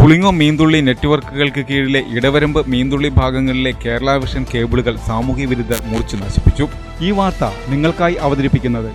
പുളിങ്ങോ മീന്തുള്ളി നെറ്റ്വർക്കുകൾക്ക് കീഴിലെ ഇടവരമ്പ് മീന്തുള്ളി ഭാഗങ്ങളിലെ കേരള വിഷൻ കേബിളുകൾ സാമൂഹ്യ വിരുദ്ധർ മുറിച്ചു നശിപ്പിച്ചു. ഈ വാർത്ത നിങ്ങൾക്കായി അവതരിപ്പിക്കുന്നത്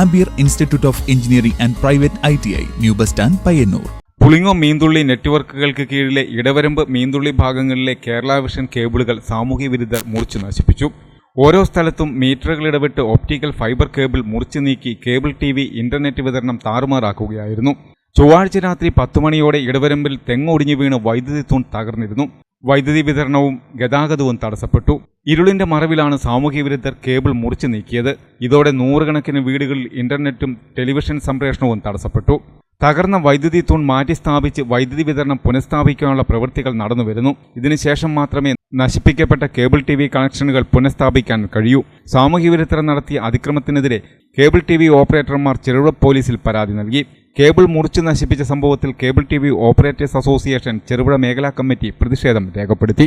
Ampere institute of engineering and private I T I new bus stand Payyanur. Pulingome Meenthulli നെറ്റ്വർക്കുകൾക്ക് കീഴിലെ ഇടവരമ്പ് മീന്തുള്ളി ഭാഗങ്ങളിലെ കേരള വിഷൻ കേബിളുകൾ സാമൂഹ്യ വിരുദ്ധർ മുറിച്ചു നശിപ്പിച്ചു. ഓരോ സ്ഥലത്തും മീറ്ററുകൾ ഇടവിട്ട് ഓപ്റ്റിക്കൽ ഫൈബർ കേബിൾ മുറിച്ചു നീക്കി കേബിൾ ടി വി ഇന്റർനെറ്റ് വിതരണം താറുമാറാക്കുകയായിരുന്നു. ചൊവ്വാഴ്ച രാത്രി പത്തു മണിയോടെ ഇടവരമ്പിൽ തെങ്ങൊടിഞ്ഞു വീണ് വൈദ്യുതി തൂൺ തകർന്നിരുന്നു. വൈദ്യുതി വിതരണവും ഗതാഗതവും തടസ്സപ്പെട്ടു. ഇരുളിന്റെ മറവിലാണ് സാമൂഹ്യ വിരുദ്ധർ കേബിൾ മുറിച്ചു നീക്കിയത്. ഇതോടെ നൂറുകണക്കിന് വീടുകളിൽ ഇന്റർനെറ്റും ടെലിവിഷൻ സംപ്രേഷണവും തടസ്സപ്പെട്ടു. തകർന്ന വൈദ്യുതി തൂൺ മാറ്റി സ്ഥാപിച്ച് വൈദ്യുതി വിതരണം പുനഃസ്ഥാപിക്കാനുള്ള പ്രവൃത്തികൾ നടന്നുവരുന്നു ഇതിനുശേഷം മാത്രമേ നശിപ്പിക്കപ്പെട്ട കേബിൾ ടി വി കണക്ഷനുകൾ പുനഃസ്ഥാപിക്കാൻ കഴിയൂ. സാമൂഹ്യ വിരുദ്ധർ നടത്തിയ അതിക്രമത്തിനെതിരെ കേബിൾ ടി വി ഓപ്പറേറ്റർമാർ ചെറുപുഴ പോലീസിൽ പരാതി നൽകി. കേബിൾ മുറിച്ചു നശിപ്പിച്ച സംഭവത്തിൽ cable T V operators association Cherupuzha മേഖലാ കമ്മിറ്റി പ്രതിഷേധം രേഖപ്പെടുത്തി.